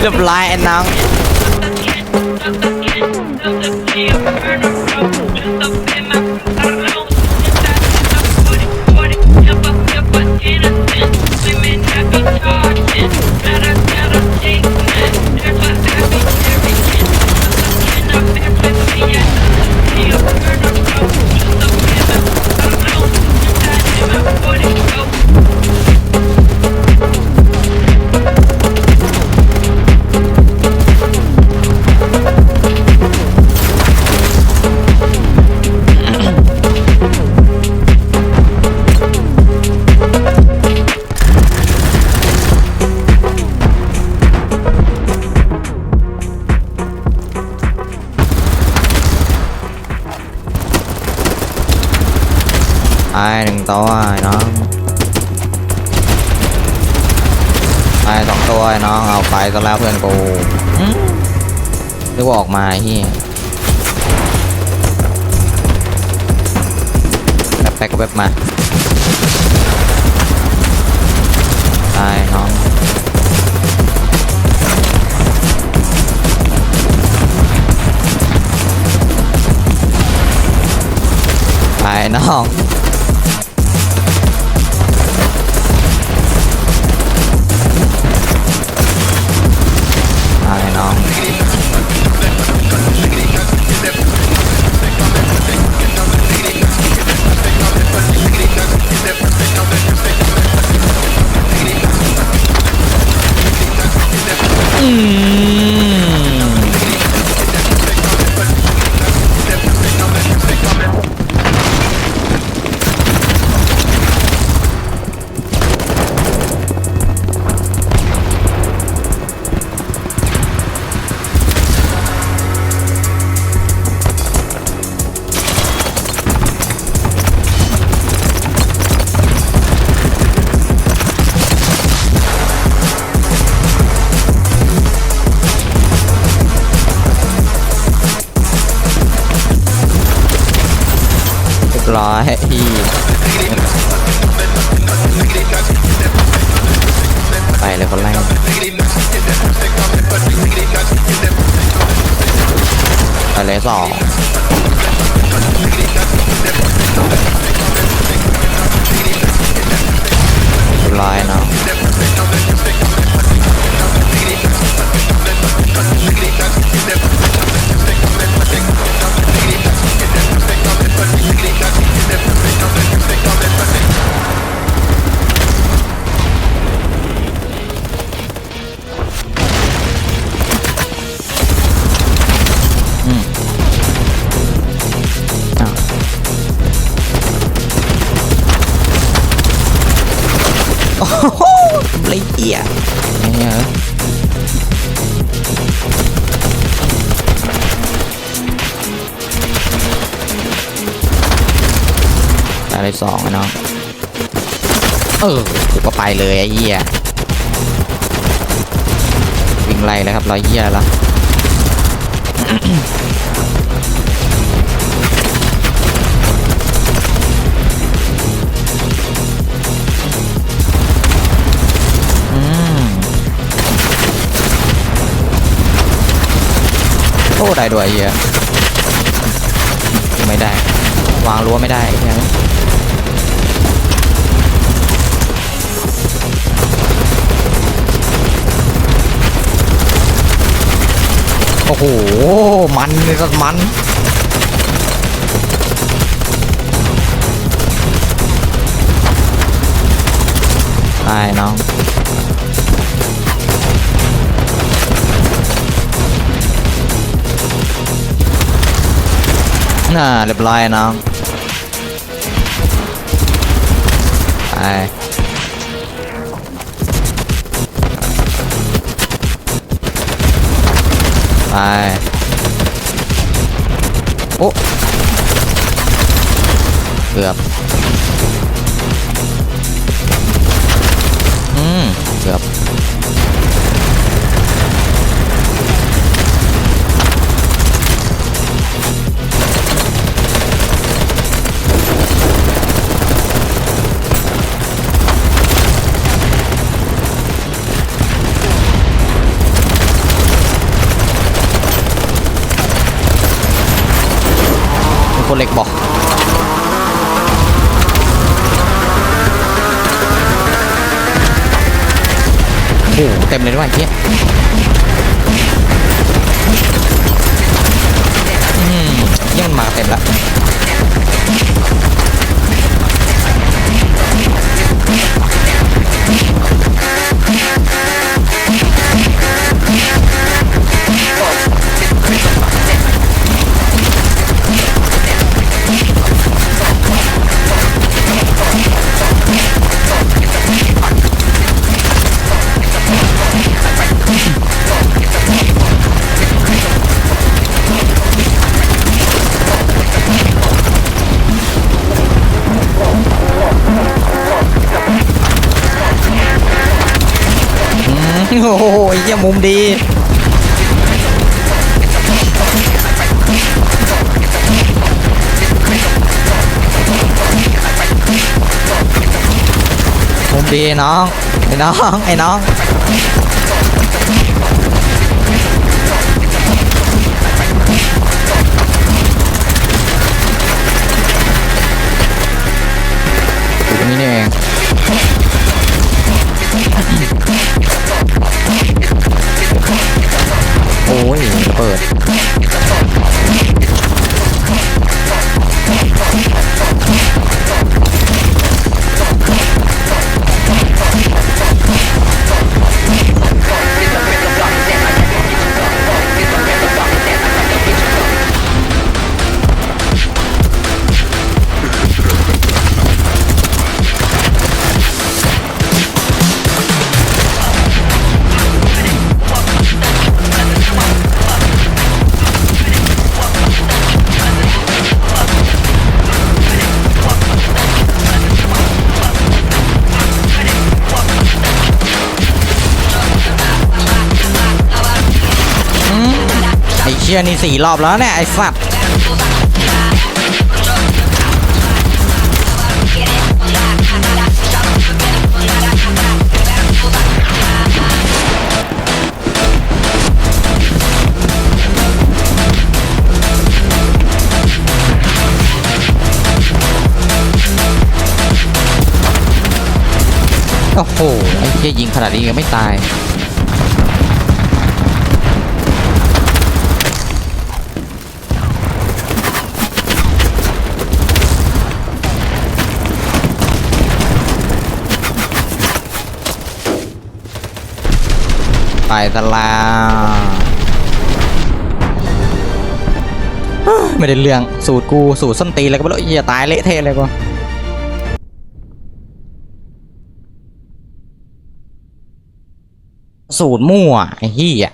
เรียบร้อยไอ้น้ง ไอ้หนึ่งตัวไอ้น้องไอ้สองตัวไอ้น้องเอาไปซะแล้วเพื่อนกูนึกว่าออกมาเฮียแป๊บแป๊กก็แป๊บมาไอ้น้องไอ้น้อง อื ร้อยอีไปเลยคนแรกไปเลยสองร้อย โอ้โหละเอียเนี่ยอะไรสองอะเนาะเออกูก็ไปเลยไอ้เหี้ยวิ่งไล่แล้วครับรอยเหี้ยแล้ว ได้ด้วยเหี้ยไม่ได้ วางรั้วไม่ได้ไอ้เหี้ยโอ้โห มันเลยสักมันไอ้น้อง น่าเรียบร้อยน้องไปไปโอ้เกือบ เหล็กบอกโอ้โหเต็มเลยด้วยเฮียมเหี้ยังมาเต็มละ โอ้อ้เยี่ยมุมดีมุมดีน้องไอ้น้องไอ้น้อง ยนี่สี่รอบแล้วเนี่ยไอ้สัตว์โอ้โหไอ้เชี่ยยิงขนาดนี้ยังไม่ตาย ไปตลาไม่ได้เรื่องสูตรกูสูตรส้นตีนอะไรก็ไม่รู้อย่าตายเละเทะเลยกูสูตรมั่วไอ้เหี้ย